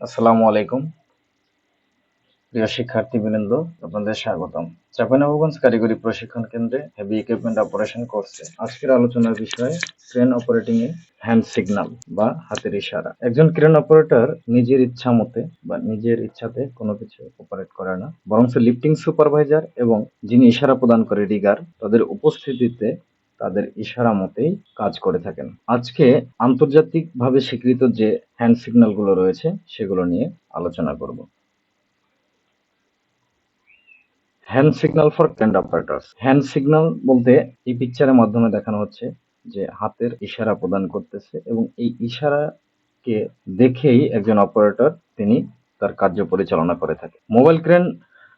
আসসালামু আলাইকুম। প্রিয় শিক্ষার্থীবৃন্দ, আপনাদের স্বাগতম। চাঁপাইনবাবগঞ্জ কারিগরি প্রশিক্ষণ কেন্দ্রে হেভি ইকুইপমেন্ট অপারেশন করছে। আজকের আলোচনার বিষয় ক্রেন অপারেটিং এ হ্যান্ড সিগন্যাল বা হাতের ইশারা। একজন ক্রেন অপারেটর নিজের ইচ্ছা মতে বা নিজের ইচ্ছাতে কোনো কিছু অপারেট করে না। বরং লিফটিং সুপারভাইজার এবং যিনি ইশারা প্রদান করে রিগার তাদের উপস্থিতিতে তাদের ইশারা মতেই কাজ করে থাকেন। আজকে আন্তর্জাতিকভাবে স্বীকৃত যে হ্যান্ড সিগন্যালগুলো রয়েছে, সেগুলো নিয়ে আলোচনা করব। হ্যান্ড সিগন্যাল ফর ক্যান্ড অপারেটর্স হ্যান্ড সিগন্যাল বলতে এই পিকচারের মাধ্যমে দেখানো হচ্ছে যে হাতের ইশারা প্রদান করতেছে এবং এই ইশারাকে দেখেই একজন অপারেটর তিনি তার কার্য পরিচালনা করে থাকে। মোবাইল ক্রেন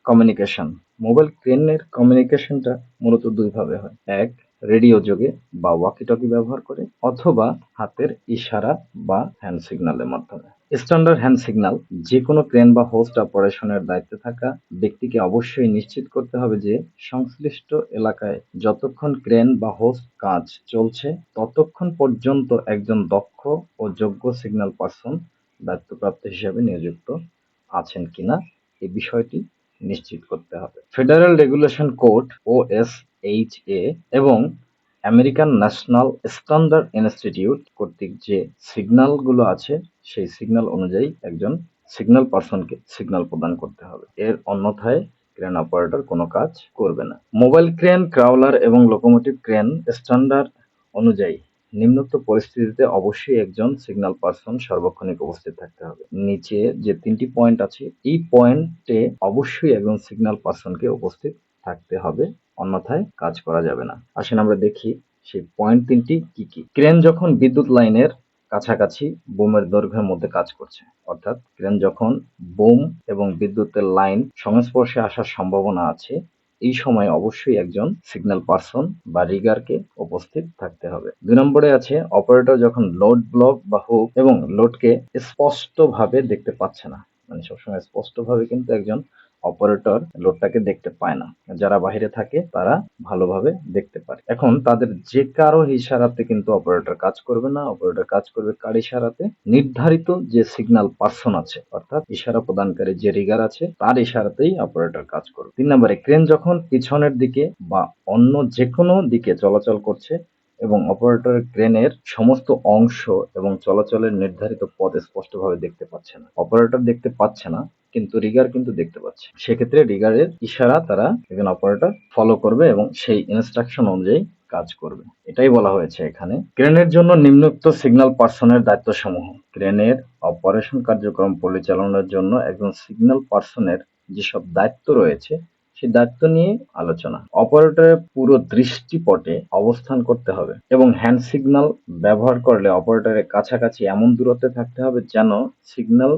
কমিউনিকেশন মোবাইল ক্রেনের কমিউনিকেশনটা মূলত দুইভাবে হয়। এক রেডিও যোগে বা ওয়াকিটকি ব্যবহার করে অথবা হাতের ইশারা বা হ্যান্ড সিগন্যালের মাধ্যমে। স্ট্যান্ডার্ড হ্যান্ড সিগন্যাল যে কোনো ক্রেন বা হোস্ট অপারেশনের দায়িত্বে থাকা ব্যক্তিকে অবশ্যই নিশ্চিত করতে হবে যে সংশ্লিষ্ট এলাকায় যতক্ষণ ক্রেন বা হোস্ট কাজ চলছে ততক্ষণ পর্যন্ত একজন দক্ষ ও যোগ্য সিগন্যাল পার্সন দায়িত্বপ্রাপ্ত হিসেবে নিয়োজিত আছেন কিনা এই বিষয়টি নিশ্চিত করতে হবে। Federal regulation code O S H A এবং আমেরিকান ন্যাশনাল স্ট্যান্ডার্ড ইনস্টিটিউট কর্তৃক যে সিগন্যালগুলো আছে, সেই সিগন্যাল অনুযায়ী একজন সিগন্যাল পার্সনকে সিগন্যাল প্রদান করতে হবে। এর অন্যথায় ক্রেন অপারেটর কোনো কাজ করবে না। মোবাইল ক্রেন ক্রাউলার এবং লোকোমোটিভ ক্রেন স্ট্যান্ডার্ড অনুযায়ী নিম্নোক্ত পরিস্থিতিতে অবশ্যই একজন সিগন্যাল পার্সন সার্বক্ষণিক উপস্থিত থাকতে হবে। নিচে যে তিনটি পয়েন্ট আছে, এই পয়েন্টে অবশ্যই একজন সিগন্যাল পার্সনকে উপস্থিত থাকতে হবে। অন্যথায় কাজ করা যাবে না। আসেন আমরা দেখি সেই পয়েন্ট তিনটি কি কি। ক্রেন যখন বিদ্যুৎ লাইনের কাছাকাছি বোমের দৈর্ঘ্যের মধ্যে কাজ করছে, অর্থাৎ ক্রেন যখন বোম এবং বিদ্যুতের লাইন সংস্পর্শে আসার সম্ভাবনা আছে, এই সময় অবশ্যই একজন সিগন্যাল পার্সন বা রিগারকে উপস্থিত থাকতে হবে। দুই নম্বরে আছে অপারেটর যখন লোড ব্লক বা হুক এবং লোডকে স্পষ্টভাবে দেখতে পাচ্ছে না মানে সবসময় স্পষ্টভাবে কিন্তু একজন অপারেটর লোডটাকে দেখতে পায় না। যারা বাইরে থাকে, তারা ভালোভাবে দেখতে পারে। এখন তাদের যে কারও ইশারাতে কিন্তু অপারেটর কাজ করবে না। অপারেটর কাজ করবে কার ইশারাতে? নির্ধারিত যে সিগন্যাল পার্সন আছে, অর্থাৎ ইশারা প্রদানকারী যে রিগার আছে, তার ইশারাতেই অপারেটর কাজ করবে। তিন নম্বরে ক্রেন যখন পিছনের দিকে বা অন্য যে কোনো দিকে চলাচল করছে এবং অপারেটর ক্রেনের সমস্ত অংশ এবং চলাচলের নির্ধারিত পথ স্পষ্টভাবে দেখতে পাচ্ছে না অপারেটর দেখতে পাচ্ছে না কিন্তু রিগার কিন্তু দেখতে পাচ্ছে। সেক্ষেত্রে রিগারের ইশারা তারা একজন অপারেটর ফলো করবে এবং সেই ইনস্ট্রাকশন অনুযায়ী কাজ করবে। এটাই বলা হয়েছে এখানে। ক্রেনের জন্য নিম্নোক্ত সিগন্যাল পার্সনের দায়িত্ব সমূহ ক্রেনের অপারেশন কার্যক্রম পরিচালনার জন্য একজন সিগন্যাল পার্সনের যেসব দায়িত্ব রয়েছে, সেই দায়িত্ব নিয়ে আলোচনা। অপারেটরের পুরো দৃষ্টিপটে অবস্থান করতে হবে এবং হ্যান্ড সিগন্যাল ব্যবহার করলে অপারেটরের কাছাকাছি এমন দূরত্বে থাকতে হবে যেন সিগন্যাল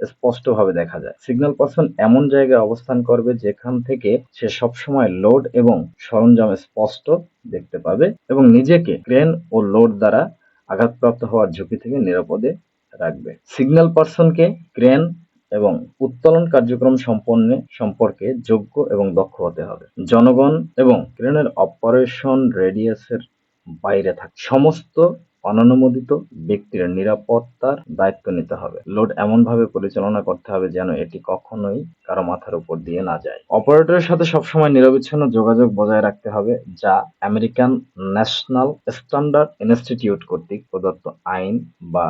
স্পষ্টভাবে দেখা যায়। সিগন্যাল পার্সন এমন জায়গায় অবস্থান করবে যেখান থেকে সে সবসময় লোড এবং সরঞ্জাম স্পষ্ট দেখতে পাবে এবং নিজেকে ক্রেন ও লোড দ্বারা আঘাতপ্রাপ্ত হওয়ার ঝুঁকি থেকে নিরাপদে রাখবে। সিগন্যাল পার্সনকে ক্রেন এবং উত্তোলন কার্যক্রম সম্পন্ন সম্পর্কে যোগ্য এবং দক্ষ হতে হবে। জনগণ এবং ক্রেনের অপারেশন রেডিয়াসের বাইরে থাকে। সমস্ত অননুমোদিত ব্যক্তির নিরাপত্তার দায়িত্ব নিতে হবে। লোড এমনভাবে পরিচালনা করতে হবে যেন এটি কখনোই কারও মাথার উপর দিয়ে না যায়। অপারেটরের সাথে সবসময় নিরবিচ্ছিন্ন যোগাযোগ বজায় রাখতে হবে, যা আমেরিকান ন্যাশনাল স্ট্যান্ডার্ড ইনস্টিটিউট কর্তৃক প্রদত্ত আইন বা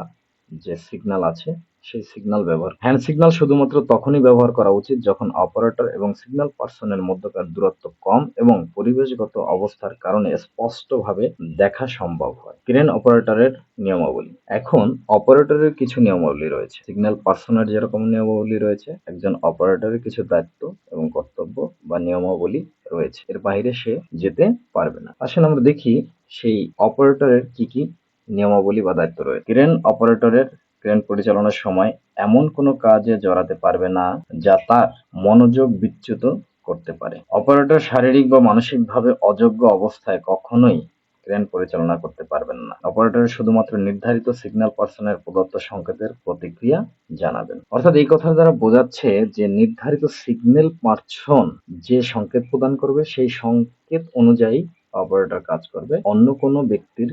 যে সিগন্যাল আছে সেই সিগন্যাল ব্যবহার। হ্যান্ড সিগন্যাল শুধুমাত্র তখনই ব্যবহার করা উচিত যখন অপারেটর এবং সিগন্যাল পার্সনের মধ্যকার দূরত্ব কম এবং পরিবেশগত অবস্থার কারণে স্পষ্টভাবে দেখা সম্ভব হয়। ক্রেন অপারেটরের নিয়মাবলী। এখন অপারেটরের কিছু নিয়মাবলী রয়েছে। সিগন্যাল পার্সনের যেরকম নিয়মাবলী রয়েছে, একজন অপারেটরের কিছু দায়িত্ব এবং কর্তব্য বা নিয়মাবলী রয়েছে। এর বাইরে সে যেতে পারবে না। আসলে আমরা দেখি সেই অপারেটরের কি কি নিয়মাবলী বা দায়িত্ব রয়েছে। ক্রেন অপারেটরের ক্রেন পরিচালনার সময় এমন কোনো কাজে জড়াতে পারবে না যা তার মনোযোগ বিচ্যুত করতে পারে। অপারেটর শারীরিক বা মানসিকভাবে অযোগ্য অবস্থায় কখনোই ক্রেন পরিচালনা করতে পারবেন না। অপারেটর শুধুমাত্র নির্ধারিত সিগন্যাল পার্সনের প্রদত্ত সংকেতের প্রতিক্রিয়া জানাবেন। অর্থাৎ এই কথা দ্বারা বোঝাচ্ছে যে নির্ধারিত সিগন্যাল পার্সন যে সংকেত প্রদান করবে, সেই সংকেত অনুযায়ী অপারেটর কাজ করবে। অন্য কোনো ব্যক্তির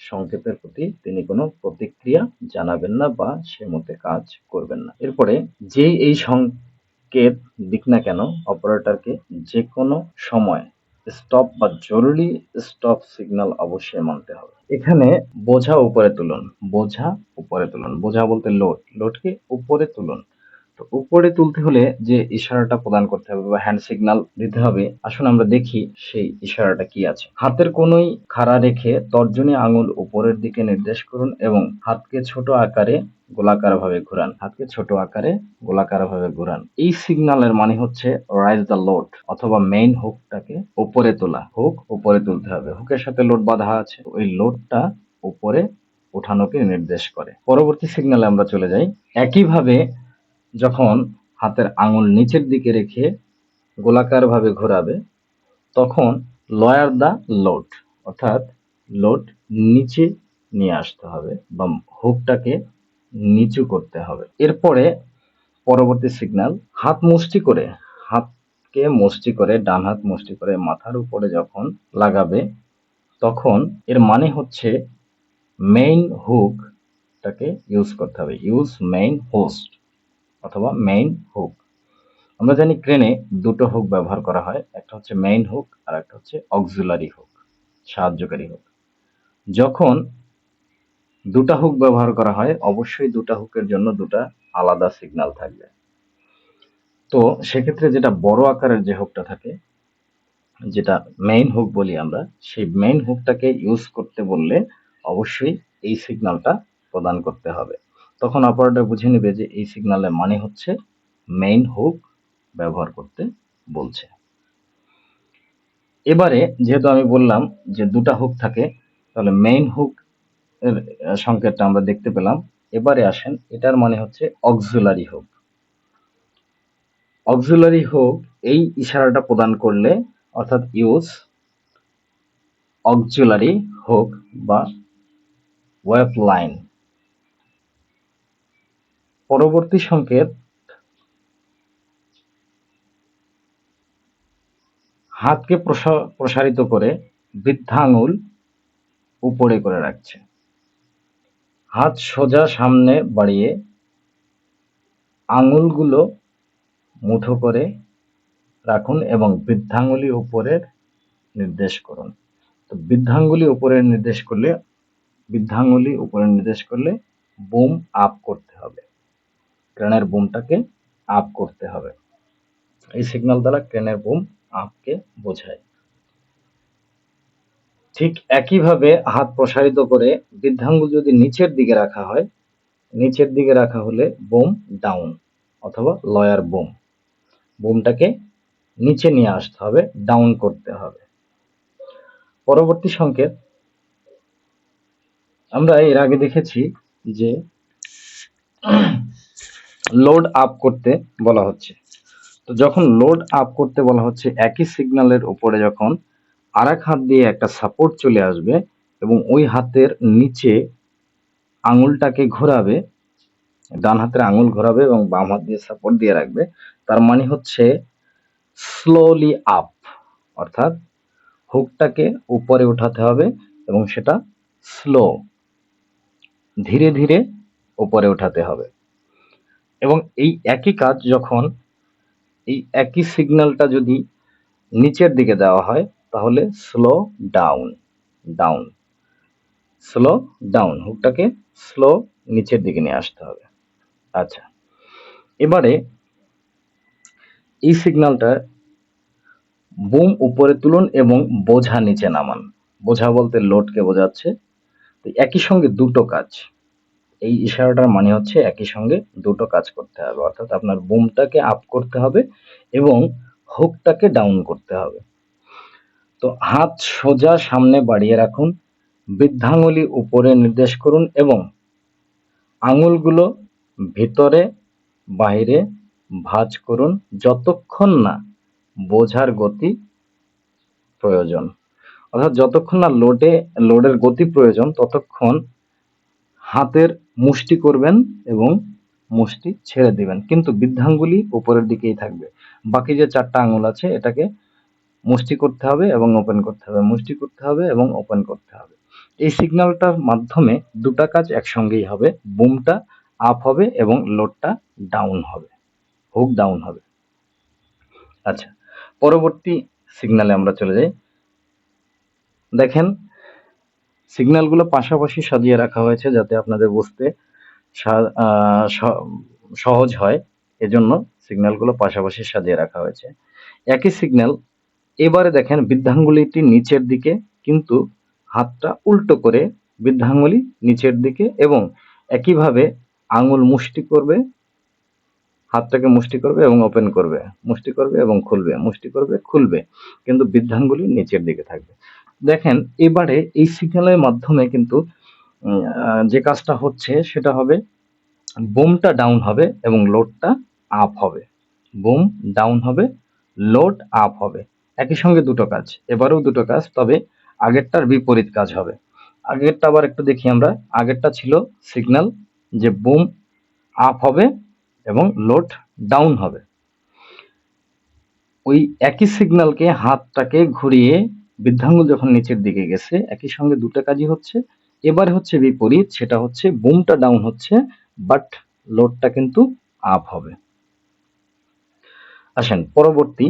সংকেতের প্রতি তিনি কোনো প্রতিক্রিয়া জানাবেন না বা সে মতে কাজ করবেন না। এরপরে যেই এই সংকেত দিক না কেন, অপারেটরকে যে কোনো সময় স্টপ বা জরুরি স্টপ সিগন্যাল অবশ্যই মানতে হবে। এখানে বোঝা উপরে তুলুন, বোঝা উপরে তুলুন। বোঝা বলতে লোড লোডকে উপরে তুলুন। তো উপরে তুলতে হলে যে ইশারাটা প্রদান করতে হবে বা হ্যান্ড সিগন্যাল দিতে হবে, আসুন আমরা দেখি সেই ইশারাটা কি আছে। হাতের কোনোই খাড়া রেখে তর্জনী আঙুল উপরের দিকে নির্দেশ করুন এবং হাতকে ছোট আকারে গোলাকার ভাবে ঘোরান। হাতকে ছোট আকারে গোলাকার ভাবে ঘোরান। এই সিগন্যালের মানে হচ্ছে রাইজ দ্য লোড অথবা মেইন হুকটাকে উপরে তোলা। হুক উপরে তুলতে হবে। হুকের সাথে লোড বাঁধা আছে। ওই লোডটা উপরে ওঠানোকে নির্দেশ করে। পরবর্তী সিগন্যালে আমরা চলে যাই। একইভাবে যখন হাতের আঙুল নিচের দিকে রেখে গোলাকার ভাবে ঘোরাবে, তখন লয়ার দা লোড, অর্থাৎ লোড নিচে নিয়ে আসতে হবে বা হুকটাকে নিচু করতে হবে। এরপরে পরবর্তী সিগন্যাল হাত মুষ্টি করে, হাতকে মুষ্টি করে, ডান হাত মুষ্টি করে মাথার উপরে যখন লাগাবে, তখন এর মানে হচ্ছে মেইন হুকটাকে ইউজ করতে হবে। ইউজ মেইন হোস্ট অথবা মেইন হুক আমরা জানি ক্রেনে দুটো হুক ব্যবহার করা হয়, একটা হচ্ছে মেইন হুক আর একটা হচ্ছে অক্সিলারি হুক সাহায্যকারী হুক যখন দুটা হুক ব্যবহার করা হয়, অবশ্যই দুটা হুকের জন্য দুটা আলাদা সিগন্যাল থাকবে। তো সেক্ষেত্রে যেটা বড় আকারের যে হুকটা থাকে, যেটা মেইন হুক বলি আমরা, সেই মেইন হুকটাকে ইউজ করতে বললে অবশ্যই এই সিগন্যালটা প্রদান করতে হবে। তখন অপারেটর বুঝে নেবে যে এই সিগন্যালের মানে হচ্ছে মেইন হুক ব্যবহার করতে বলছে। এবারে যেহেতু আমি বললাম যে দুটা হুক থাকে, তাহলে মেইন হুক এর সংকেতটা আমরা দেখতে পেলাম। এবারে আসেন, এটার মানে হচ্ছে অক্সিলারি হুক অক্সিলারি হুক এই ইশারাটা প্রদান করলে, অর্থাৎ ইউজ অক্সিলারি হুক বা ওয়েব লাইন পরবর্তী সংকেত, হাতকে প্রসারিত করে বৃদ্ধাঙ্গুল উপরে করে রাখছে। হাত সোজা সামনে বাড়িয়ে আঙুলগুলো মুঠো করে রাখুন এবং বৃদ্ধাঙ্গুলি উপরের নির্দেশ করুন। তো বৃদ্ধাঙ্গুলি উপরে নির্দেশ করলে, বৃদ্ধাঙ্গুলি উপরে নির্দেশ করলে বুম আপ করতে হবে। ক্রেনের বুমটাকে আপ করতে হবে। এই সিগন্যাল দ্বারা ক্রেনের বুম আপকে বোঝায়। ঠিক একইভাবে হাত প্রসারিত করে বৃদ্ধাঙ্গুল যদি নিচের দিকে রাখা হয়, নিচের দিকে রাখা হলে বোম ডাউন অথবা লয়ার বোম। বোমটাকে নিচে নিয়ে আসতে হবে ডাউন করতে হবে। পরবর্তী সংকেত। আমরা এর আগে দেখেছি যে লোড আপ করতে বলা হচ্ছে। তো যখন লোড আপ করতে বলা হচ্ছে, একই সিগন্যালের উপরে যখন আর হাত দিয়ে একটা সাপোর্ট চলে আসবে এবং ওই হাতের নিচে আঙুলটাকে ঘোরাবে, ডান হাতের আঙুল ঘোরাবে এবং বাম হাত দিয়ে সাপোর্ট দিয়ে রাখবে, তার মানে হচ্ছে স্লোলি আপ অর্থাৎ হুকটাকে উপরে উঠাতে হবে এবং সেটা স্লো ধীরে ধীরে উপরে উঠাতে হবে। এবং এই একই কাজ যখন এই একই সিগন্যালটা যদি নিচের দিকে দেওয়া হয়, তাহলে slow down down slow down হুকটাকে slow নিচের দিকে নিয়ে আসতে হবে। আচ্ছা এবারে এই সিগন্যালটা বুম উপরে তুলুন এবং বোঝা নিচে নামান। বোঝা বলতে লোডকে বোঝাচ্ছে। তো একই সঙ্গে দুটো কাজ। এই ইশারাটার মানে হচ্ছে একই সঙ্গে দুটো কাজ করতে হবে। অর্থাৎ আপনার বুমটাকে আপ করতে হবে এবং হুকটাকে ডাউন করতে হবে। তো হাত সোজা সামনে বাড়িয়ে রাখুন, বৃদ্ধাঙ্গুলি উপরে নির্দেশ করুন এবং আঙুলগুলো ভিতরে, বাইরে ভাঁজ করুন যতক্ষণ না বোঝার গতি প্রয়োজন। অর্থাৎ যতক্ষণ না লোডে লোডের গতি প্রয়োজন, ততক্ষণ হাতের মুষ্টি করবেন এবং মুষ্টি ছেড়ে দিবেন। কিন্তু বৃদ্ধাঙ্গুলি উপরের দিকেই থাকবে। বাকি যে চারটা আঙুল আছে, এটাকে মুষ্টি করতে হবে এবং ওপেন করতে হবে। মুষ্টি করতে হবে এবং ওপেন করতে হবে। এই সিগন্যালটার মাধ্যমে দুটা কাজ একসঙ্গেই হবে। বুমটা আপ হবে এবং লোডটা ডাউন হবে। হুক ডাউন হবে। আচ্ছা পরবর্তী সিগন্যালে আমরা চলে যাই। দেখেন সিগন্যালগুলো পাশাপাশি সাজিয়ে রাখা হয়েছে যাতে আপনাদের বুঝতে সহজ হয়। এজন্য সিগন্যালগুলো পাশাপাশি সাজিয়ে রাখা হয়েছে। একই সিগন্যাল এবারে দেখেন বৃদ্ধাঙ্গুলিটি নিচের দিকে, কিন্তু হাতটা উল্টো করে বৃদ্ধাঙ্গুলি নিচের দিকে এবং একইভাবে আঙুল মুষ্টি করবে, হাতটাকে মুষ্টি করবে এবং ওপেন করবে, মুষ্টি করবে এবং খুলবে, মুষ্টি করবে, খুলবে। কিন্তু বৃদ্ধাঙ্গুলি নিচের দিকে থাকবে। দেখেন, এবারে এই সিগন্যালের মাধ্যমে কিন্তু যে কাজটা হচ্ছে সেটা হবে, বুমটা ডাউন হবে এবং লোডটা আপ হবে। বুম ডাউন হবে লোড আপ হবে। একই সঙ্গে দুটো কাজ, এবারেও দুটো কাজ, তবে আগেরটার বিপরীত কাজ হবে। আগেরটা আবার একটু দেখি আমরা, আগেরটা ছিল সিগন্যাল যে বুম আপ হবে এবং লোড ডাউন হবে। ওই একই সিগন্যালকে হাতটাকে ঘুরিয়ে বৃদ্ধাঙ্গুল যখন নিচের দিকে গেছে, একই সঙ্গে দুটো কাজই হচ্ছে। এবারে হচ্ছে বিপরীত, সেটা হচ্ছে বুমটা ডাউন হচ্ছে বাট লোডটা কিন্তু আপ হবে। আসেন, পরবর্তী।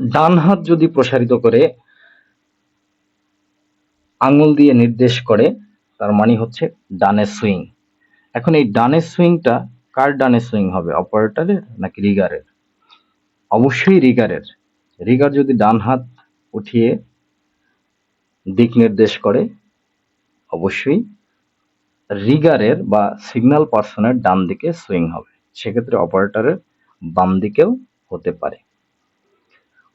ডান হাত যদি প্রসারিত করে, আঙুল দিয়ে নির্দেশ করে, তার মানে হচ্ছে ডানে সুইং এখন এই ডানের সুইংটা কার ডানে সুইং হবে অপারেটরের নাকি রিগারের অবশ্যই রিগারের রিগার যদি ডান হাত উঠিয়ে দিক নির্দেশ করে, অবশ্যই রিগারের বা সিগন্যাল পার্সনের ডান দিকে সুইং হবে। সেক্ষেত্রে অপারেটরের বাম দিকেও হতে পারে।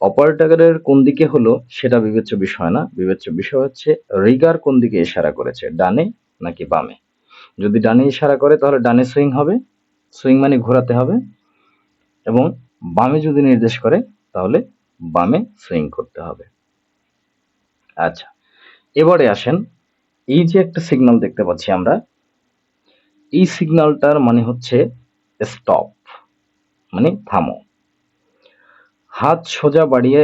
অপারেটরের কোন দিকে হলো সেটা বিবেচ্য বিষয় না। বিবেচ্য বিষয় হচ্ছে রিগার কোন দিকে ইশারা করেছে, ডানে নাকি বামে? যদি ডানে ইশারা করে, তাহলে ডানে সুইং হবে। সুইং মানে ঘোরাতে হবে। এবং বামে যদি নির্দেশ করে, তাহলে বামে সুইং করতে হবে। আচ্ছা এবারে আসেন, এই যে একটা সিগন্যাল দেখতে পাচ্ছি আমরা, এই সিগন্যালটার মানে হচ্ছে স্টপ মানে থামো। হাত সোজা বাড়িয়ে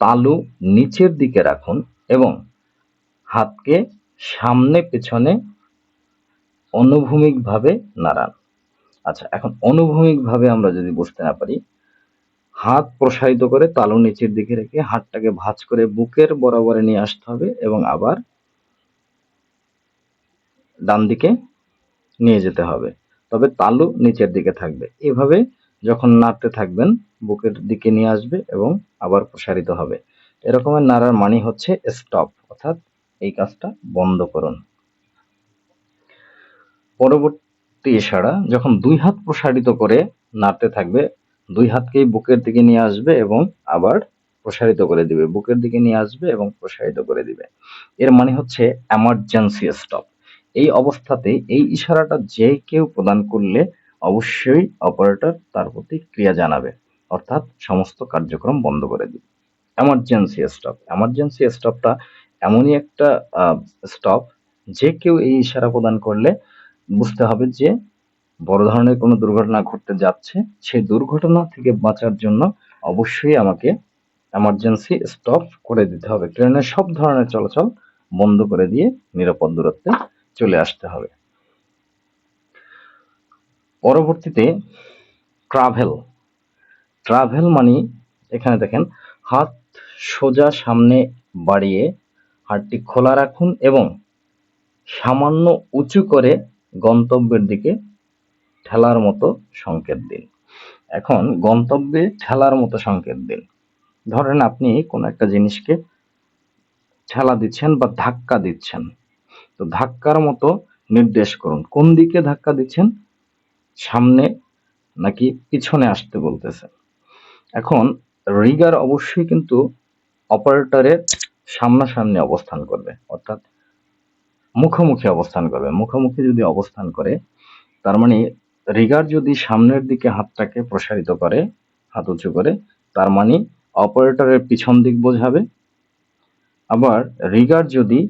তালু নিচের দিকে রাখুন এবং হাতকে সামনে পেছনে অনুভূমিকভাবে নাড়ান। আচ্ছা এখন অনুভূমিকভাবে আমরা যদি বুঝতে না পারি হাত প্রসারিত করে তালু নিচের দিকে রেখে হাতটাকে ভাঁজ করে বুকের বরাবরে নিয়ে আসতে হবে এবং আবার ডান দিকে নিয়ে যেতে হবে। তবে তালু নিচের দিকে থাকবে। এভাবে যখন নাড়তে থাকবেন, বুকের দিকে নিয়ে আসবে এবং আবার প্রসারিত হবে। এরকমের নাড়ার মানে হচ্ছে স্টপ অর্থাৎ এই কাজটা বন্ধ করুন। পরবর্তী ইশারা, যখন দুই হাত প্রসারিত করে নাড়তে থাকবে দুই হাতকেই বুকের দিকে নিয়ে আসবে এবং আবার প্রসারিত করে দিবে। বুকের দিকে নিয়ে আসবে এবং প্রসারিত করে দিবে। এর মানে হচ্ছে এমার্জেন্সি স্টপ এই অবস্থাতে এই ইশারাটা যে কেউ প্রদান করলে অবশ্যই অপারেটর তার প্রতি ক্রিয়া জানাবে। অর্থাৎ সমস্ত কার্যক্রম বন্ধ করে দিবে। এমার্জেন্সি স্টপ এমার্জেন্সি স্টপটা এমনই একটা স্টপ যে কেউ এই ইশারা প্রদান করলে বুঝতে হবে যে বড় ধরনের কোনো দুর্ঘটনা ঘটতে যাচ্ছে, সেই দুর্ঘটনা থেকে বাঁচার জন্য অবশ্যই আমাকে এমার্জেন্সি স্টপ করে দিতে হবে। ট্রেনের সব ধরনের চলাচল বন্ধ করে দিয়ে নিরাপদ দূরত্বে চলে আসতে হবে। পরবর্তীতে ট্রাভেল ট্রাভেল মানে এখানে দেখেন, হাত সোজা সামনে বাড়িয়ে হাতটি খোলা রাখুন এবং সামান্য উঁচু করে গন্তব্যের দিকে ঠেলার মতো সংকেত দিন। এখন গন্তব্যে ঠেলার মতো সংকেত দিন। ধরেন আপনি কোনো একটা জিনিসকে ঠেলা দিচ্ছেন বা ধাক্কা দিচ্ছেন। তো ধাক্কার মতো নির্দেশ করুন। কোন দিকে ধাক্কা দিচ্ছেন? সামনে নাকি পিছনে আসতে বলতেছে। এখন রিগার অবশ্যই কিন্তু অপারেটরের সামনাসামনি অবস্থান করবে। অর্থাৎ মুখোমুখি অবস্থান করবে। মুখোমুখি যদি অবস্থান করে, তার মানে রিগার যদি সামনের দিকে হাতটাকে প্রসারিত করে, হাত উঁচু করে, তার মানে অপারেটরের পিছন দিক বোঝাবে। আবার রিগার যদি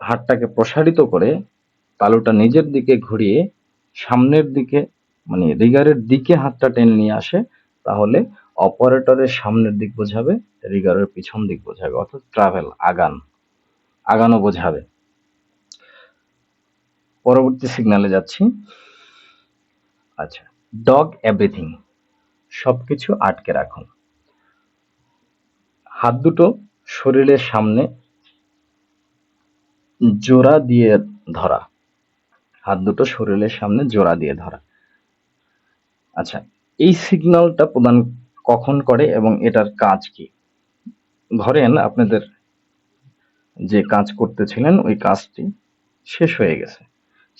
হাতটাকে প্রসারিত করে, তালুটা নিজের দিকে ঘুরিয়ে সামনের দিকে মানে রিগারের দিকে হাতটা টেনে নিয়ে আসে, তাহলে অপারেটরের সামনের দিক বোঝাবে, রিগারের পিছন দিক বোঝাবে, অর্থাৎ ট্রাভেল আগান আগানো বোঝাবে। পরবর্তী সিগন্যালে যাচ্ছি। আচ্ছা ডগ এভরিথিং সবকিছু আটকে রাখুন। হাত দুটো শরীরের সামনে জোড়া দিয়ে ধরা। হাত দুটো শরীরের সামনে জোড়া দিয়ে ধরা। আচ্ছা এই সিগন্যালটা প্রদান কখন করে এবং এটার কাজ কি? ধরেন আপনাদের যে কাজ করতেছিলেন, ওই কাজটি শেষ হয়ে গেছে।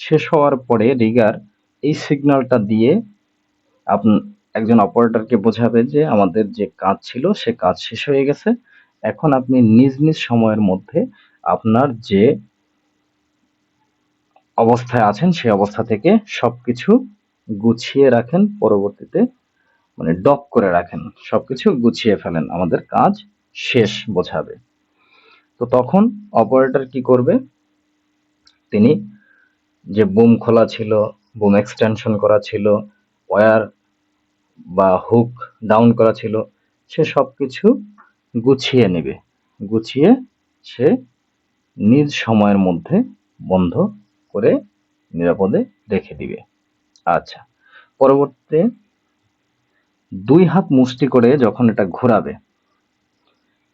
শেষ হওয়ার পরে রিগার এই সিগন্যালটা দিয়ে আপনি একজন অপারেটরকে বোঝাবে যে আমাদের যে কাজ ছিল, সে কাজ শেষ হয়ে গেছে। এখন আপনি নিজ নিজ সময়ের মধ্যে আপনার যে অবস্থায় আছেন সেই অবস্থা থেকে সবকিছু গুছিয়ে রাখেন, পরবর্তীতে মানে ডক করে রাখেন। সবকিছু গুছিয়ে ফেলেন। আমাদের কাজ শেষ বোঝাবে। তো তখন অপারেটর কি করবে? তিনি যে বুম খোলা ছিল, বুম এক্সটেনশন করা ছিল ওয়ার বা হুক ডাউন করা ছিল, সে সব কিছু গুছিয়ে নেবে। গুছিয়ে সে নিজ সময়ের মধ্যে বন্ধ করে নিরাপদে রেখে দিবে। আচ্ছা পরবর্তীতে দুই হাত মুষ্টি করে যখন এটা ঘোরাবে,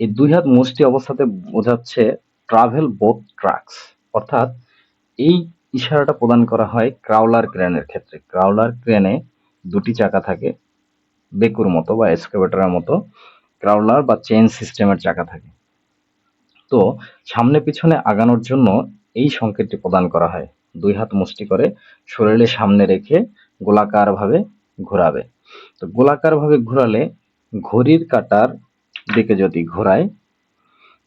এই দুই হাত মুষ্টি অবস্থাতে বোঝাচ্ছে ট্রাভেল বোথ ট্রাকস অর্থাৎ এই ইশারাটা প্রদান করা হয় ক্রাউলার ক্রেনের ক্ষেত্রে। ক্রাউলার ক্রেনে দুটি চাকা থাকে, বেকুর মতো বা এক্সকাভেটরের মতো। ক্রাউলার বা চেইন সিস্টেমের চাকা থাকে। তো সামনে পিছনে আগানোর জন্য এই সংকেতটি প্রদান করা হয়। দুই হাত মুষ্টি করে শরীরে সামনে রেখে গোলাকারভাবে ঘোরাবে। তো গোলাকারভাবে ঘোরালে ঘড়ির কাঁটার দিকে যদি ঘোরায়,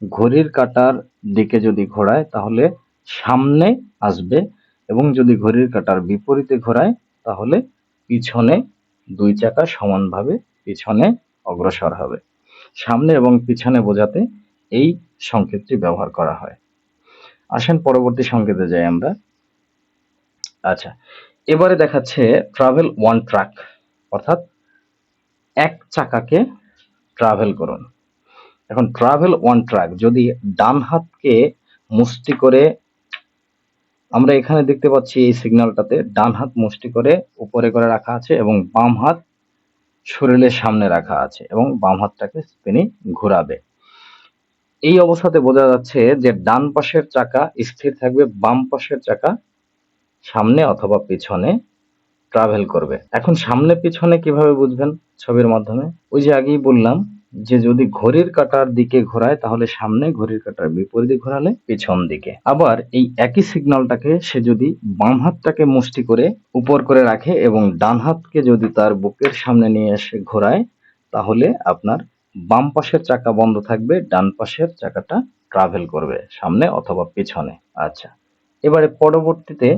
ঘড়ির কাঁটার দিকে যদি ঘোরায়, তাহলে সামনে আসবে এবং যদি ঘড়ির কাঁটার বিপরীতে ঘোরায়, তাহলে পিছনে দুই চাকা সমানভাবে পিছনে অগ্রসর হবে। সামনে এবং পিছনে বোঝাতে এই সংকেতটি ব্যবহার করা হয়। আসেন পরবর্তী সংকেতে যাই আমরা। আচ্ছা এবারে দেখাচ্ছে ট্রাভেল ওয়ান ট্রাক অর্থাৎ এক চাকাকে ট্রাভেল করুন। এখন ট্রাভেল ওয়ান ট্রাক যদি ডান হাতকে মুষ্টি করে আমরা এখানে দেখতে পাচ্ছি এই সিগন্যালটাতে ডান হাত মুষ্টি করে উপরে করে রাখা আছে এবং বাম হাত শরীরের সামনে রাখা আছে এবং বাম হাতটাকে তিনি ঘোরাবে। এই অবস্থাতে বোঝা যাচ্ছে যে ডান পাশের চাকা স্থির থাকবে, বাম পাশের চাকা সামনে অথবা পিছনে ট্রাভেল করবে। এখন সামনে পিছনে কীভাবে বুঝবেন ছবির মাধ্যমে? ওই যে আগেই বললাম যে যদি ঘড়ির কাঁটার দিকে ঘোরায়, তাহলে সামনে ঘড়ির কাঁটার বিপরীতে ঘোরালে পিছন দিকে। আবার এই একই সিগন্যালটাকে সে যদি বাম হাতটাকে মুষ্টি করে উপর করে রাখে এবং ডান হাতকে যদি তার বুকের সামনে নিয়ে এসে ঘোরায়, তাহলে আপনার বাম পাশের চাকা বন্ধ থাকবে, ডান পাশের চাকাটা ট্রাভেল করবে, সামনে অথবা পিছনে। আচ্ছা এবারে পরবর্তীতে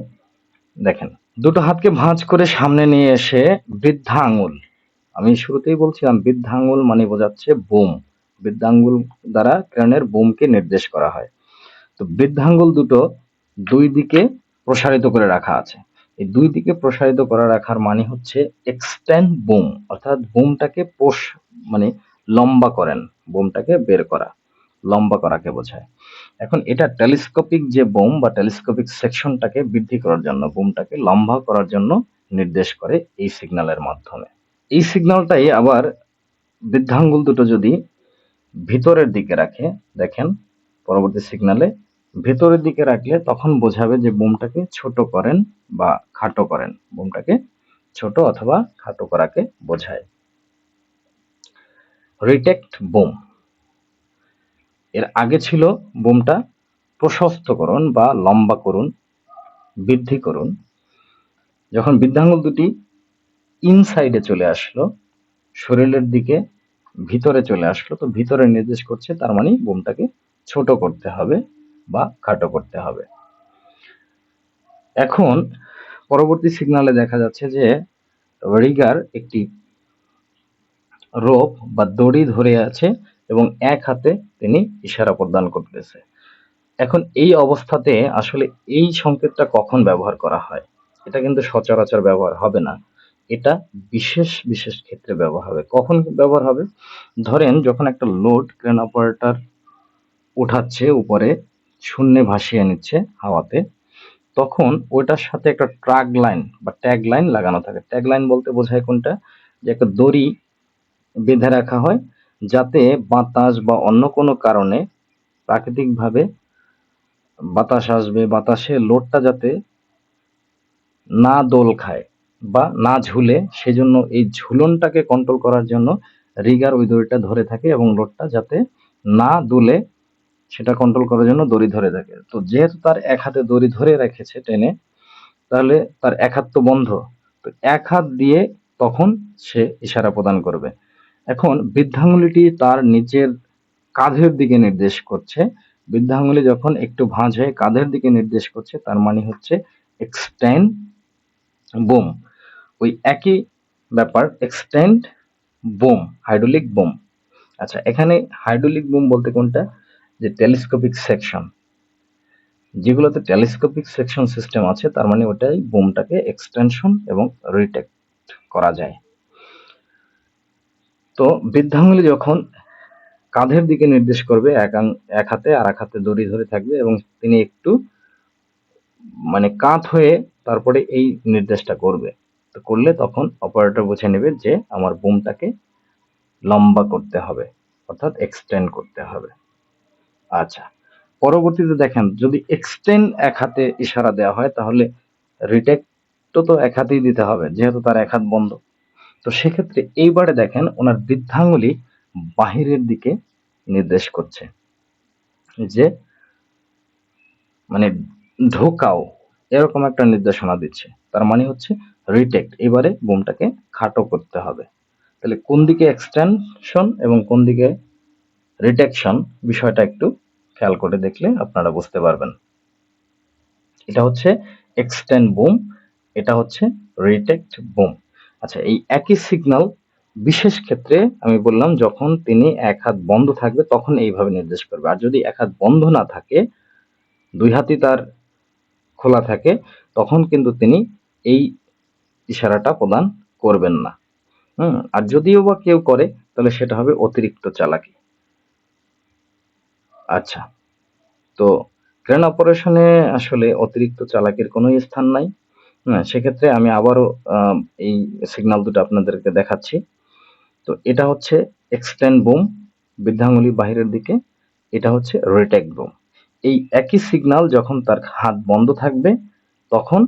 দেখেন, দুটো হাতকে ভাঁজ করে সামনে নিয়ে এসে বৃদ্ধা আঙুল আমি শুরুতেই বলছিলাম বৃদ্ধাঙ্গুল মানে বোঝাচ্ছে বোম। বৃদ্ধাঙ্গুল দ্বারা ক্রেনের বোমকে নির্দেশ করা হয়। তো বৃদ্ধাঙ্গুল দুটো দুই দিকে প্রসারিত করে রাখা আছে। এই দুই দিকে প্রসারিত করা রাখার মানে হচ্ছে এক্সটেন্ড বুম অর্থাৎ বুমটাকে পোষ মানে লম্বা করেন, বোমটাকে বের করা, লম্বা করাকে বোঝায়। এখন এটা টেলিস্কোপিক যে বোম বা টেলিস্কোপিক সেকশনটাকে বৃদ্ধি করার জন্য, বোমটাকে লম্বা করার জন্য নির্দেশ করে এই সিগন্যালের মাধ্যমে। এই সিগন্যালটাই আবার বৃদ্ধাঙ্গুল দুটো যদি ভিতরের দিকে রাখে, দেখেন পরবর্তী সিগন্যালে ভেতরের দিকে রাখলে তখন বোঝাবে যে বোমটাকে ছোট করেন বা খাটো করেন। বোমটাকে ছোট অথবা খাটো করাকে বোঝায়। রিটেক্ট বোম এর আগে ছিল বোমটা প্রশস্ত করুন বা লম্বা করুন, বৃদ্ধি করুন। যখন বৃদ্ধাঙ্গুল দুটি ইনসাইডে চলে আসলো, শরীরের দিকে ভিতরে চলে আসলো, তো ভিতরে নির্দেশ করছে তার মানে বোমটাকে ছোট করতে হবে বা খাটো করতে হবে। এখন পরবর্তী সিগনালে দেখা যাচ্ছে যে রিগার একটি রোপ বা দড়ি ধরে আছে এবং এক হাতে তিনি ইশারা প্রদান করতেছে। এখন এই অবস্থাতে আসলে এই সংকেতটা কখন ব্যবহার করা হয়? এটা কিন্তু সচরাচর ব্যবহার হবে না। এটা বিশেষ বিশেষ ক্ষেত্রে ব্যবহার হবে। কখন ব্যবহার হবে? ধরেন যখন একটা লোড ক্রেন অপারেটর উঠাচ্ছে উপরে, শূন্যে ভাসিয়ে নিচ্ছে হাওয়াতে, তখন ওইটার সাথে একটা ট্রাক লাইন বা ট্যাগ লাইন লাগানো থাকে। ট্যাগ লাইন বলতে বোঝায় কোনটা? যে একটা দড়ি বেঁধে রাখা হয়, যাতে বাতাস বা অন্য কোনো কারণে প্রাকৃতিকভাবে বাতাস আসবে, বাতাসে লোডটা যাতে না দোল খায়। বা না ঝুলে সেজন্য এই ঝুলনটাকে কন্ট্রোল করার জন্য রিগার ওই দড়িটা ধরে থাকে এবং লোডটা যাতে না দুলে সেটা কন্ট্রোল করার জন্য দড়ি ধরে থাকে। তো যেহেতু তার এক হাতে দড়ি ধরে রেখেছে টেনে, তাহলে তার এক হাত তো বন্ধ। তো এক হাত দিয়ে তখন সে ইশারা প্রদান করবে। এখন বৃদ্ধাঙ্গুলিটি তার নিচের কাঁধের দিকে নির্দেশ করছে। বৃদ্ধাঙ্গুলি যখন একটু ভাঁজ হয়ে কাঁধের দিকে নির্দেশ করছে, তার মানে হচ্ছে এক্সটেন্ড বোম ওই একই ব্যাপার এক্সটেন্ড বোম হাইড্রোলিক বোম আচ্ছা এখানে হাইড্রোলিক বোম বলতে কোনটা? যে টেলিস্কোপিক সেকশন যেগুলোতে টেলিস্কোপিক সেকশন সিস্টেম আছে, তার মানে ওটাই বোমটাকে এক্সটেনশন এবং রিটেক্ট করা যায়। তো বৃদ্ধাঙ্গুলি যখন কাঁধের দিকে নির্দেশ করবে এক হাতে আর এক হাতে দড়ি ধরে থাকবে এবং তিনি একটু মানে কাঁধ হয়ে তারপরে এই নির্দেশটা করবে। তো করলে তখন অপারেটর বুঝে নেবে যে আমার বুমটাকে লম্বা করতে হবে, অর্থাৎ এক্সটেন্ড করতে হবে। আচ্ছা পরবর্তীতে দেখেন, যদি এক্সটেন্ড এক হাতে ইশারা দেওয়া হয়, তাহলে রিটেক্টও তো এক হাতেই দিতে হবে, যেহেতু তার এক হাত বন্ধ। তো সেক্ষেত্রে এইবারে দেখেন, ওনার বৃদ্ধাঙ্গুলি বাহিরের দিকে নির্দেশ করছে যে মানে ঢোকাও, এরকম একটা নির্দেশনা দিচ্ছে। তার মানে হচ্ছে রিটেক্ট এবারে বোমটাকে খাটো করতে হবে। তাহলে কোন দিকে এক্সটেনশন এবং কোন দিকে রিটেকশন বিষয়টা একটু খেয়াল করে দেখলে আপনারা বুঝতে পারবেন। এটা হচ্ছে এক্সটেন্ড বুম এটা হচ্ছে রিটেক্ট বুম আচ্ছা এই একই সিগন্যাল বিশেষ ক্ষেত্রে আমি বললাম যখন তিনি এক হাত বন্ধ থাকবে তখন এইভাবে নির্দেশ করবে। আর যদি এক হাত বন্ধ না থাকে, দুই হাতই তার খোলা থাকে, তখন কিন্তু তিনি এই ইশারাটা প্রদান করবেন না। হুম, আর যদিও বা কেউ করে, তাহলে সেটা হবে অতিরিক্ত চালাকি। আচ্ছা তো ক্রেন অপারেশনে আসলে অতিরিক্ত চালাকির কোনো স্থান নাই। হ্যাঁ সেক্ষেত্রে আমি আবারও এই সিগনাল দুটো আপনাদেরকে দেখাচ্ছি। তো এটা হচ্ছে এক্সটেন্ড বুম বৃদ্ধাঙ্গুলি বাহিরের দিকে। এটা হচ্ছে রিটেক বুম এই একই সিগনাল যখন তার হাত বন্ধ থাকবে, তখন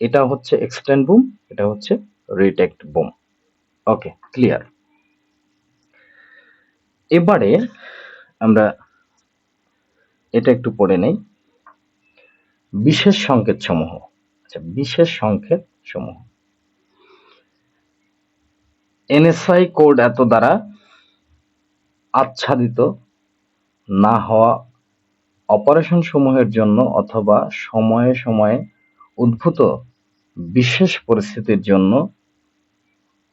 এটা হচ্ছে এক্সটেন্ড বুম এটা হচ্ছে রিটেক্ট বুম ওকে ক্লিয়ার এবারে আমরা এটা একটু পড়ে নেই। বিশেষ সংকেত সমূহ। আচ্ছা বিশেষ সংকেত সমূহ। এনএসআই কোড এত দ্বারা আচ্ছাদিত না হওয়া অপারেশন সমূহের জন্য অথবা সময়ে সময়ে উদ্ভূত বিশেষ পরিস্থিতির জন্য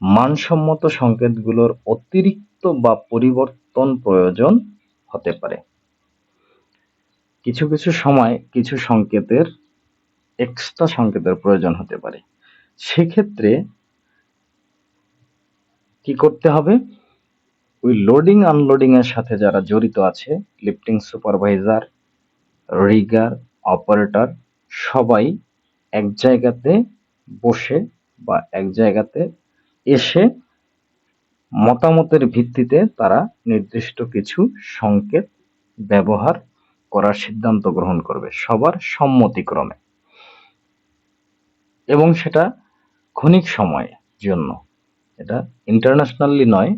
মানসম্মত সংকেতগুলোর অতিরিক্ত বা পরিবর্তন প্রয়োজন হতে পারে। কিছু কিছু সময় কিছু সংকেতের এক্সট্রা সংকেতের প্রয়োজন হতে পারে। সেক্ষেত্রে কি করতে হবে? ওই লোডিং আনলোডিং এর সাথে যারা জড়িত আছে লিফটিং সুপারভাইজার রিগার অপারেটর সবাই এক জায়গাতে বসে বা এক জায়গাতে এসে মতামতের ভিত্তিতে তারা নির্দিষ্ট কিছু সংকেত ব্যবহার করার সিদ্ধান্ত গ্রহণ করবে সবার সম্মতিক্রমে। এবং সেটা ক্ষণিক সময়ের জন্য। এটা ইন্টারন্যাশনালি নয়,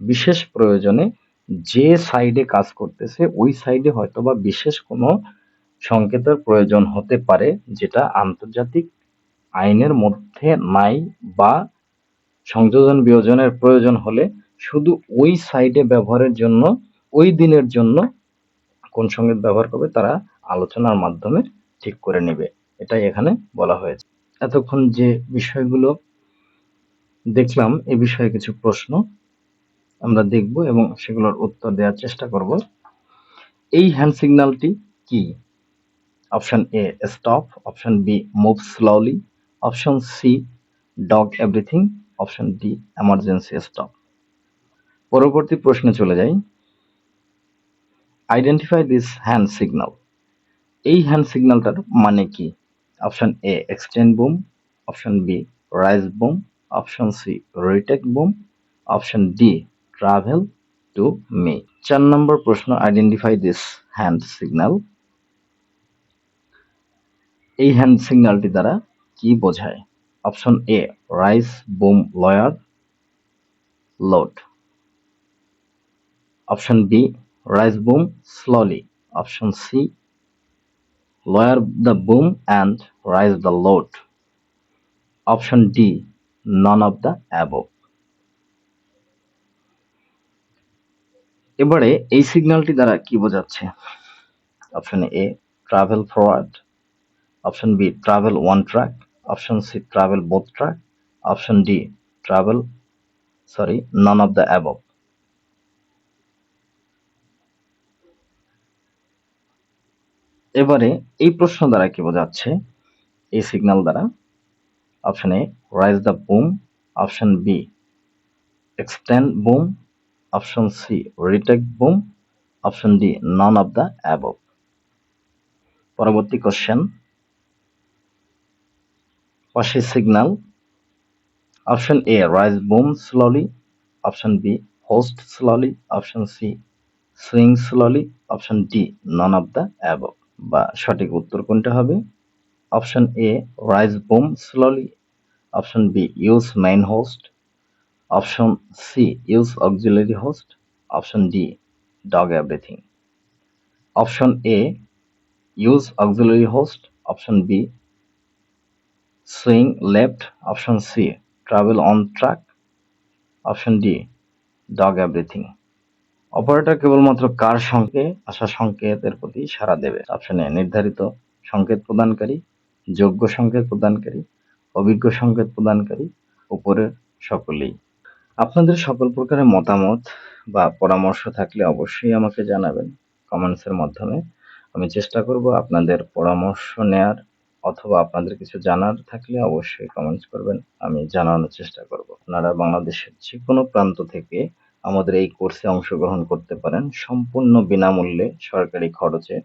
বিশেষ প্রয়োজনে যে সাইডে কাজ করতেছে, ওই সাইডে হয়তোবা বিশেষ কোনো সংকেতের প্রয়োজন হতে পারে যেটা আন্তর্জাতিক আইনের মধ্যে নাই বা সংযোজন বিয়োজনের প্রয়োজন হলে শুধু ওই সাইডে ব্যবহারের জন্য, ওই দিনের জন্য কোন সংকেত ব্যবহার করবে তারা আলোচনার মাধ্যমে ঠিক করে নেবে। এটাই এখানে বলা হয়েছে। এতক্ষণ যে বিষয়গুলো দেখলাম, এ বিষয়ে কিছু প্রশ্ন আমরা দেখব এবং সেগুলোর উত্তর দেওয়ার চেষ্টা করব। এই হ্যান্ড সিগন্যালটি কি? Option A stop option B move slowly option C dog everything option D emergency stop পরবর্তী প্রশ্নে চলে যাই। আইডেন্টিফাই দিস হ্যান্ড সিগন্যাল এই হ্যান্ড সিগন্যালটার মানে কি? Option A extend boom option B raise boom option C retract boom option D travel to me চার নম্বর প্রশ্ন আইডেন্টিফাই দিস হ্যান্ড সিগন্যাল এই হ্যান্ড সিগন্যালটি দ্বারা কি বোঝায়? Option A raise boom lower load option B raise boom slowly option C lower the boom and raise the load option D none of the above. এবারে এই সিগন্যালটি দ্বারা কি বোঝাচ্ছে? Option A travel forward option B travel one track option C travel both track option D travel sorry none of the above এবারে এই প্রশ্ন দ্বারা কি বোঝাচ্ছে? এই সিগন্যাল দ্বারা। Option A raise the boom option B extend boom option C retract boom option D none of the above পরবর্তী question পাশে signal option A raise boom slowly option B hoist slowly option C swing slowly option D none of the above বা সঠিক উত্তর কোনটা হবে? Option A raise boom slowly option B use main hoist option C use auxiliary hoist option D dog everything option A use auxiliary hoist option B swing left option C travel on track option D dog everything operator কেবলমাত্র কার সঙ্গে, আসা সংকেতের প্রতি সাড়া দেবে? Option A নির্ধারিত সংকেত প্রদানকারী, যোগ্য সংকেত প্রদানকারী, অভিজ্ঞ সংকেত প্রদানকারী, উপরের সকলেই। আপনাদের সকল প্রকারের মতামত বা পরামর্শ থাকলে অবশ্যই আমাকে জানাবেন কমেন্টসের মাধ্যমে। আমি চেষ্টা করব আপনাদের পরামর্শ নেয়ার অথবা আপনাদের কিছু জানার থাকলে অবশ্যই কমেন্টস করবেন, আমি জানানোর চেষ্টা করব। আপনারা বাংলাদেশের যে কোনো প্রান্ত থেকে আমাদের এই কোর্সে অংশগ্রহণ করতে পারেন। সম্পূর্ণ বিনামূল্যে সরকারি খরচে